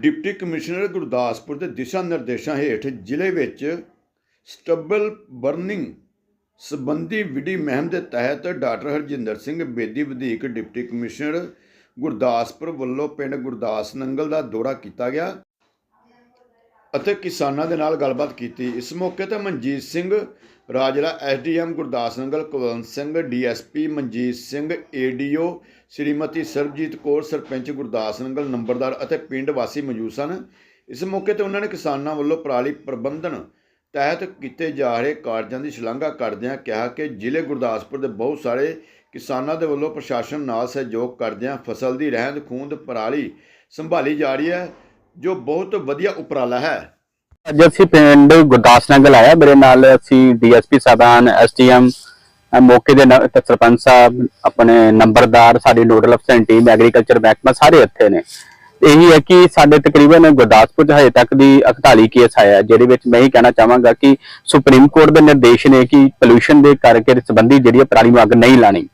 Deputy commissioner Gurdaspur ਦੇ ਦਿਸ਼ਾ ਨਿਰਦੇਸ਼ਾਂ ਹੇਠ ਜ਼ਿਲ੍ਹੇ ਵਿੱਚ ਸਟੱਬਲ ਬਰਨਿੰਗ ਸੰਬੰਧੀ ਵਿਧੀ ਮੁਹਿੰਮ ਦੇ ਤਹਿਤ ਡਾਕਟਰ ਹਰਜਿੰਦਰ ਸਿੰਘ ਬੇਦੀ ਵਧੀਕ ਡਿਪਟੀ ਕਮਿਸ਼ਨਰ ਗੁਰਦਾਸਪੁਰ ਵੱਲੋਂ ਪਿੰਡ ਗੁਰਦਾਸ ਨੰਗਲ ਦਾ ਦੌਰਾ ਕੀਤਾ ਗਿਆ। ਅਤੇ ਕਿਸਾਨਾਂ ਦੇ ਨਾਲ ਗੱਲਬਾਤ ਕੀਤੀ। ਇਸ ਮੌਕੇ ਤੇ Manjit Singh Rajla SDM Gurdas Nangal, Kulwant Singh DSP Manjit Singh ADO Shrimati Sarabjit Kaur, sarpanch Gurdas Nangal, ਨੰਬਰਦਾਰ ਅਤੇ ਪਿੰਡ ਵਾਸੀ ਮੌਜੂਦ ਸਨ। ਇਸ ਮੌਕੇ ਤੇ ਉਹਨਾਂ ਨੇ ਕਿਸਾਨਾਂ ਵੱਲੋਂ ਪਰਾਲੀ ਪ੍ਰਬੰਧਨ ਤਹਿਤ ਕੀਤੇ ਜਾ ਰਹੇ ਕਾਰਜਾਂ ਦੀ ਸ਼ਲਾਘਾ ਕਰਦਿਆਂ ਕਿਹਾ ਕਿ ਜ਼ਿਲ੍ਹੇ ਗੁਰਦਾਸਪੁਰ ਦੇ ਬਹੁਤ ਸਾਰੇ ਕਿਸਾਨਾਂ ਦੇ ਵੱਲੋਂ ਪ੍ਰਸ਼ਾਸਨ ਨਾਲ ਸਹਿਯੋਗ ਕਰਦਿਆਂ ਫਸਲ ਦੀ ਰਹਿੰਦ ਖੂੰਹਦ ਪਰਾਲੀ ਸੰਭਾਲੀ ਜਾ ਰਹੀ ਹੈ। ਜੋ ਬਹੁਤ ਵਧੀਆ ਉਪਰਾਲਾ ਹੈ। ਅੱਜ ਅਸੀਂ ਪਿੰਡ ਗੁਰਦਾਸ ਨਗਰ ਆਇਆ ਮੇਰੇ ਨਾਲ ਅਸੀਂ ਡੀਐਸਪੀ ਸਾਹਿਬਾਨ ਐਸਟੀਐਮ ਮੌਕੇ ਦੇ ਸਰਪੰਚ ਸਾਹਿਬ, ਆਪਣੇ ਨੰਬਰਦਾਰ, ਸਾਡੀ ਨੋਡਲ ਅਫਸਰ ਟੀਮ ਐਗਰੀਕਲਚਰ ਮਹਿਕਮਾ ਸਾਰੇ ਇੱਥੇ ਨੇ। ਇਹੀ ਹੈ ਕਿ ਸਾਡੇ ਤਕਰੀਬਨ ਗੁਰਦਾਸਪੁਰ 'ਚ ਹਜੇ ਤੱਕ ਦੀ 48 ਕੇਸ ਆਇਆ ਜਿਹਦੇ ਵਿੱਚ ਮੈਂ ਇਹ ਕਹਿਣਾ ਚਾਹਾਂਗਾ ਕਿ ਸੁਪਰੀਮ ਕੋਰਟ ਦੇ ਨਿਰਦੇਸ਼ ਨੇ ਕਿ ਪੋਲੂਸ਼ਨ ਦੇ ਕਰਕੇ ਸੰਬੰਧੀ ਜਿਹੜੀ ਹੈ ਪਰਾਲੀ ਨੂੰ ਅੱਗ ਨਹੀਂ ਲਾਣੀ।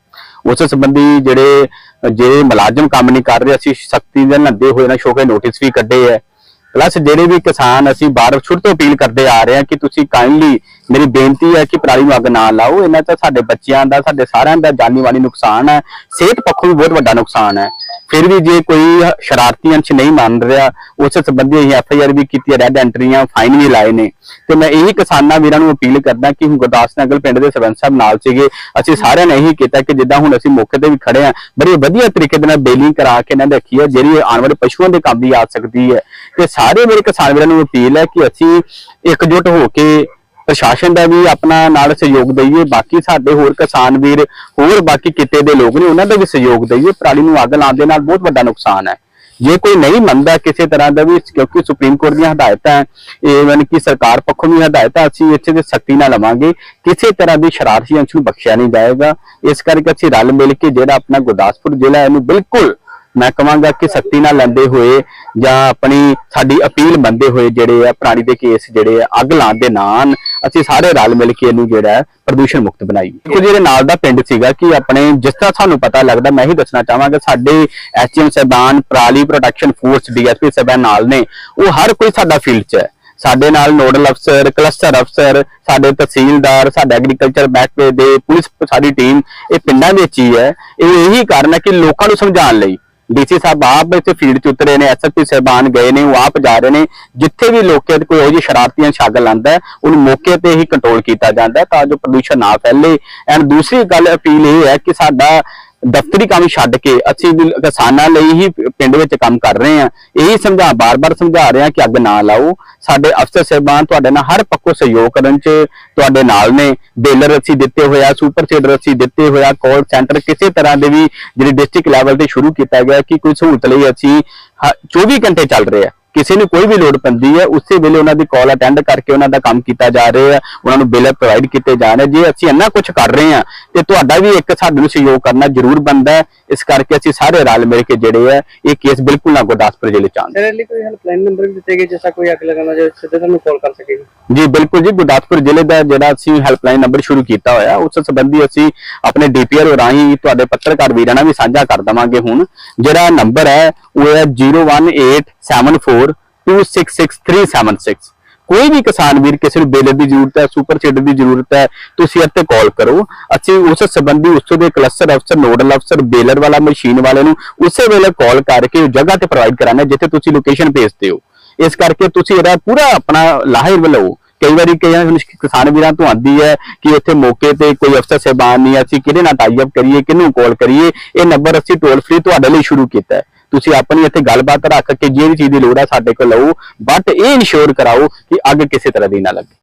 ਉਸ ਸੰਬੰਧੀ ਜਿਹੜੇ, ਜੇ ਮੁਲਾਜ਼ਮ ਕੰਮ ਨਹੀਂ ਕਰ ਰਹੇ, ਅਸੀਂ ਸਖਤੀ ਦੇ ਨੰਦੇ ਹੋਏ ਨਾ ਸ਼ੋਕੇ ਨੋਟਿਸ ਵੀ ਕੱਢੇ ਹੈ। ਪਲੱਸ ਜਿਹੜੇ ਵੀ ਕਿਸਾਨ ਅਸੀਂ ਬਾਰ ਛੁੱਟ ਤੋਂ ਅਪੀਲ ਕਰਦੇ ਆ ਰਹੇ ਹਾਂ ਕਿ ਤੁਸੀਂ ਕਾਈਂਡਲੀ ਮੇਰੀ ਬੇਨਤੀ ਹੈ ਕਿ ਪਰਾਲੀ ਨੂੰ ਅੱਗ ਨਾ ਲਾਓ। ਇਹਨਾਂ ਤਾਂ ਸਾਡੇ ਬੱਚਿਆਂ ਦਾ, ਸਾਡੇ ਸਾਰਿਆਂ ਦਾ ਜਾਨੀ ਮਾਨੀ ਨੁਕਸਾਨ ਹੈ। ਸਿਹਤ ਪੱਖੋਂ ਵੀ ਬਹੁਤ ਵੱਡਾ ਨੁਕਸਾਨ ਹੈ। ਫਿਰ ਵੀ ਜੇ ਕੋਈ ਸ਼ਰਾਰਤੀ ਅੰਸ਼ ਨਹੀਂ ਮੰਨ ਰਿਹਾ, ਉਸ ਸੰਬੰਧੀ ਅਸੀਂ ਐਫ ਆਈ ਆਰ ਵੀ ਕੀਤੀ ਰੈੱਡ ਐਂਟਰੀਆਂ ਫਾਈਨ ਵੀ ਲਾਏ ਨੇ। ਤੇ ਮੈਂ ਇਹੀ ਕਿਸਾਨਾਂ ਵੀਰਾਂ ਨੂੰ ਅਪੀਲ ਕਰਦਾ ਕਿ ਹੁਣ ਗੁਰਦਾਸ ਨਗਰ ਪਿੰਡ ਦੇ ਸਰਪੰਚ ਸਾਹਿਬ ਨਾਲ ਸੀਗੇ, ਅਸੀਂ ਸਾਰਿਆਂ ਨੇ ਇਹੀ ਕੀਤਾ ਕਿ ਜਿੱਦਾਂ ਹੁਣ ਅਸੀਂ ਮੌਕੇ ਤੇ ਵੀ ਖੜੇ ਆ ਬੜੇ ਵਧੀਆ ਤਰੀਕੇ ਦੇ ਨਾਲ ਬੇਲਿੰਗ ਕਰਾ ਕੇ ਇਹਨਾਂ ਦੇ ਰੱਖੀ ਹੈ ਜਿਹੜੀ ਆਉਣ ਵਾਲੇ ਪਸ਼ੂਆਂ ਦੇ ਕੰਮ ਵੀ ਆ ਸਕਦੀ ਹੈ। ਤੇ ਸਾਰੇ ਮੇਰੇ ਕਿਸਾਨ ਵੀਰਾਂ ਨੂੰ ਅਪੀਲ ਹੈ ਕਿ ਅਸੀਂ ਇਕਜੁੱਟ ਹੋ ਕੇ ਪ੍ਰਸ਼ਾਸਨ ਦਾ ਵੀ ਆਪਣਾ ਨਾਲ ਸਹਿਯੋਗ ਦਈਏ, ਬਾਕੀ ਸਾਡੇ ਹੋਰ ਕਿਸਾਨ ਵੀਰ, ਹੋਰ ਬਾਕੀ ਕਿਤੇ ਦੇ ਲੋਕ ਨੇ, ਉਹਨਾਂ ਦਾ ਵੀ ਸਹਿਯੋਗ ਦਈਏ। ਪਰਾਲੀ ਨੂੰ ਅੱਗ ਲਾਉਣ ਦੇ ਨਾਲ ਬਹੁਤ ਵੱਡਾ ਨੁਕਸਾਨ ਹੈ। ਜੇ ਕੋਈ ਨਹੀਂ ਮੰਨਦਾ ਕਿਸੇ ਤਰ੍ਹਾਂ ਦਾ ਵੀ, ਕਿਉਂਕਿ ਸੁਪਰੀਮ ਕੋਰਟ ਦੀਆਂ ਹਦਾਇਤਾਂ ਹੈ ਇਵਨ ਕਿ ਸਰਕਾਰ ਪੱਖੋਂ ਵੀ ਹਦਾਇਤਾਂ ਅਸੀਂ ਇੱਥੇ ਦੇ ਸਖਤੀ ਨਾਲ ਲਵਾਂਗੇ। ਕਿਸੇ ਤਰ੍ਹਾਂ ਦੀ ਸ਼ਰਾਰਤੀ ਅੰਸ਼ ਨੂੰ ਬਖਸ਼ਿਆ ਨਹੀਂ ਜਾਏਗਾ। ਇਸ ਕਰਕੇ ਅਸੀਂ ਰਲ ਮਿਲ ਕੇ ਜਿਹੜਾ ਆਪਣਾ ਗੁਰਦਾਸਪੁਰ ਜ਼ਿਲ੍ਹਾ ਇਹਨੂੰ ਬਿਲਕੁਲ ਮੈਂ ਕਹਾਂਗਾ ਕਿ ਸਖਤੀ ਨਾਲ ਲੈਂਦੇ ਹੋਏ ਜਾਂ ਆਪਣੀ ਸਾਡੀ ਅਪੀਲ ਮੰਨਦੇ ਹੋਏ ਜਿਹੜੇ ਆ ਪ੍ਰਾਣੀ ਦੇ ਕੇਸ ਜਿਹੜੇ ਆ ਅੱਗ ਲਾਉਣ ਦੇ ਨਾਲ ਅਸੀਂ ਸਾਰੇ ਰਲ ਮਿਲ ਕੇ ਇਹਨੂੰ ਜਿਹੜਾ ਪ੍ਰਦੂਸ਼ਣ ਮੁਕਤ ਬਣਾਈਏ ਦੇਖੋ ਜਿਹੜੇ ਨਾਲ ਦਾ ਪਿੰਡ ਸੀਗਾ ਕਿ ਆਪਣੇ ਜਿਸ ਤਰ੍ਹਾਂ ਸਾਨੂੰ ਪਤਾ ਲੱਗਦਾ, ਮੈਂ ਹੀ ਦੱਸਣਾ ਚਾਹਾਂਗਾ, ਸਾਡੇ ਐਸਟੀਐਮ ਸਾਹਿਬਾਨ ਪ੍ਰਾਲੀ ਪ੍ਰੋਟੈਕਸ਼ਨ ਫੋਰਸ, ਡੀਐਸਪੀ ਸਾਹਿਬਾਨ ਨਾਲ ਨੇ, ਉਹ ਹਰ ਕੋਈ ਸਾਡਾ ਫੀਲਡ 'ਚ ਹੈ। ਸਾਡੇ ਨਾਲ ਨੋਡਲ ਅਫਸਰ, ਕਲਸਟਰ ਅਫਸਰ, ਸਾਡੇ ਤਹਿਸੀਲਦਾਰ, ਸਾਡੇ ਐਗਰੀਕਲਚਰ ਮਹਿਕਮੇ ਦੇ ਪੁਲਿਸ ਸਾਡੀ ਟੀਮ, ਇਹ ਪਿੰਡਾਂ ਵਿੱਚ ਹੀ ਹੈ। ਇਹ ਇਹੀ ਕਾਰਨ ਹੈ ਕਿ ਲੋਕਾਂ ਨੂੰ ਸਮਝਾਉਣ ਲਈ ਡੀਸੀ ਸਾਹਿਬ ਆਪ ਇੱਥੇ ਫੀਲਡ 'ਚ ਉਤਰੇ ਨੇ ਐਸਐਸਪੀ ਸਾਹਿਬਾਨ ਗਏ ਨੇ, ਉਹ ਆਪ ਜਾ ਰਹੇ ਨੇ। ਜਿੱਥੇ ਵੀ ਲੋਕਾਂ ਤੇ ਕੋਈ ਇਹੋ ਜਿਹੀ ਸ਼ਰਾਰਤੀਆਂ ਛੱਗ ਲਾਂਦਾ ਉਹਨੂੰ ਮੌਕੇ ਤੇ ਹੀ ਕੰਟਰੋਲ ਕੀਤਾ ਜਾਂਦਾ ਤਾਂ ਜੋ ਪ੍ਰਦੂਸ਼ਣ ਨਾ ਫੈਲੇ। ਐਂਡ ਦੂਸਰੀ ਗੱਲ ਅਪੀਲ ਇਹ ਹੈ ਕਿ ਸਾਡਾ ਦਫ਼ਤਰੀ ਕੰਮ ਛੱਡ ਕੇ ਅਸੀਂ ਕਿਸਾਨਾਂ ਲਈ ਹੀ ਪਿੰਡ ਵਿੱਚ ਕੰਮ ਕਰ ਰਹੇ ਹਾਂ। ਇਹੀ ਸਮਝਾ, ਬਾਰ-ਬਾਰ ਸਮਝਾ ਰਹੇ ਹਾਂ ਕਿ ਅੱਗ ਨਾ ਲਾਓ। ਸਾਡੇ ਅਫਸਰ ਸਹਿਬਾਨ ਤੁਹਾਡੇ ਨਾਲ ਹਰ ਪੱਖੋਂ ਸਹਿਯੋਗ ਕਰਨ 'ਚ ਤੁਹਾਡੇ ਨਾਲ ਨੇ। ਬੇਲਰ ਅਸੀਂ ਦਿੱਤੇ ਹੋਇਆ, ਸੁਪਰ ਸੀਡਰ ਅਸੀਂ ਦਿੱਤੇ ਹੋਇਆ ਕਾਲ ਸੈਂਟਰ ਕਿਸੇ ਤਰ੍ਹਾਂ ਦੇ ਵੀ ਜਿਹੜੇ ਡਿਸਟ੍ਰਿਕਟ ਲੈਵਲ ਤੇ ਸ਼ੁਰੂ ਕੀਤਾ ਗਿਆ ਕਿ ਕੋਈ ਸਹੂਲਤ ਲਈ ਅਸੀਂ ਹ- 24 ਘੰਟੇ ਚੱਲ ਰਹੇ ਆ ਕਿਸੇ ਨੂੰ ਕੋਈ ਵੀ ਲੋੜ ਪੈਂਦੀ ਹੈ ਉਸੇ ਵੇਲੇ ਉਹਨਾਂ ਦੀ ਕਾਲ ਅਟੈਂਡ ਕਰਕੇ ਉਹਨਾਂ ਦਾ ਕੰਮ ਕੀਤਾ ਜਾ ਰਿਹਾ ਹੈ ਉਹਨਾਂ ਨੂੰ ਬਿੱਲ ਪ੍ਰੋਵਾਈਡ ਕੀਤੇ ਜਾ ਰਹੇ ਜੇ ਅਸੀਂ ਇੰਨਾ ਕੁਝ ਕਰ ਰਹੇ ਹਾਂ ਤੇ ਤੁਹਾਡਾ ਵੀ ਇੱਕ ਸਾਡੇ ਨੂੰ ਸਹਿਯੋਗ ਕਰਨਾ ਜ਼ਰੂਰ ਬਣਦਾ ਹੈ। ਇਸ ਕਰਕੇ ਅਸੀਂ ਸਾਰੇ ਰਲ ਮਿਲ ਕੇ ਜਿਹੜੇ ਹੈ ਇਹ ਕੇਸ ਬਿਲਕੁਲ ਨਾ ਗੁਰਦਾਸਪੁਰ ਜ਼ਿਲ੍ਹੇ ਚ ਆਉਣ ਸਰ ਲਈ ਕੋਈ ਹੈਲਪਲਾਈਨ ਨੰਬਰ ਵੀ ਦਿੱਤੇ ਗਏ ਜਿਸਾ ਕੋਈ ਅੱਗ ਲਗਾਉਣਾ ਜੇ ਸਿੱਧੇ ਤੁਹਾਨੂੰ ਕਾਲ ਕਰ ਸਕੇ ਜੀ? ਬਿਲਕੁਲ ਜੀ ਗੁਰਦਾਸਪੁਰ ਜ਼ਿਲ੍ਹੇ ਦਾ ਜਿਹੜਾ ਅਸੀਂ ਹੈਲਪਲਾਈਨ ਨੰਬਰ ਸ਼ੁਰੂ ਕੀਤਾ ਹੋਇਆ ਉਸ ਸੰਬੰਧੀ ਅਸੀਂ ਆਪਣੇ ਡੀਪੀਆਰ ਰਾਹੀਂ ਤੁਹਾਡੇ ਪੱਤਰਕਾਰ ਵੀਰਾਂ ਨਾਲ ਵੀ ਸਾਂਝਾ ਕਰ ਦਵਾਂਗੇ ਹੁਣ। ਜਿਹੜਾ ਨੰਬਰ ਹੈ ਉਹ ਹੈ 018742666376 ਕੋਈ ਵੀ ਕਿਸਾਨ ਵੀਰ, ਕਿਸੇ ਨੂੰ ਬੇਲਰ ਦੀ ਜ਼ਰੂਰਤ ਹੈ, ਸੁਪਰ ਸੀਡਰ ਦੀ ਜ਼ਰੂਰਤ ਹੈ, ਤੁਸੀਂ ਇੱਥੇ ਕਾਲ ਕਰੋ। ਅਸੀਂ ਉਸ ਸੰਬੰਧੀ ਉਸ ਦੇ ਕਲਸਟਰ ਅਫਸਰ ਨੋਡਲ ਅਫਸਰ ਬੇਲਰ ਵਾਲਾ ਮਸ਼ੀਨ ਵਾਲੇ ਨੂੰ ਉਸੇ ਵੇਲੇ ਕਾਲ ਕਰਕੇ ਉਹ ਜਗ੍ਹਾ ਤੇ ਪ੍ਰੋਵਾਈਡ ਕਰਾਣਾ ਜਿੱਥੇ ਤੁਸੀਂ ਲੋਕੇਸ਼ਨ ਭੇਜਦੇ ਹੋ। ਇਸ ਕਰਕੇ ਤੁਸੀਂ ਇਹਦਾ ਪੂਰਾ ਆਪਣਾ ਲਾਹਰ ਲਓ। ਕਈ ਵਾਰੀ ਕਈ ਕਿਸਾਨ ਵੀਰਾਂ ਤੋਂ ਆਂਦੀ ਹੈ ਕਿ ਇੱਥੇ ਮੌਕੇ ਤੇ ਕੋਈ ਅਫਸਰ ਸਹਿਬਾਨ ਨਹੀਂ ਅਸੀਂ ਕਿਹਦੇ ਨਾਲ ਟਾਈ ਅਪ ਕਰੀਏ, ਕਿਹਨੂੰ ਕਾਲ ਕਰੀਏ, ਇਹ ਨੰਬਰ ਅਸੀਂ ਟੋਲ ਫ੍ਰੀ ਤੁਹਾਡੇ ਲਈ ਸ਼ੁਰੂ ਕੀਤਾ ਹੈ। ਤੁਸੀਂ ਆਪਣੀ ਇੱਥੇ ਗੱਲਬਾਤ ਰੱਖ ਕੇ ਜਿਹੜੀ ਚੀਜ਼ ਦੀ ਲੋੜ ਹੈ ਸਾਡੇ ਕੋਲ ਲਓ ਬਟ ਇਹ ਇਨਸ਼ੋਰ ਕਰਾਓ ਕਿ ਅੱਗ ਕਿਸੇ ਤਰ੍ਹਾਂ ਦੀ ਨਾ ਲੱਗੇ।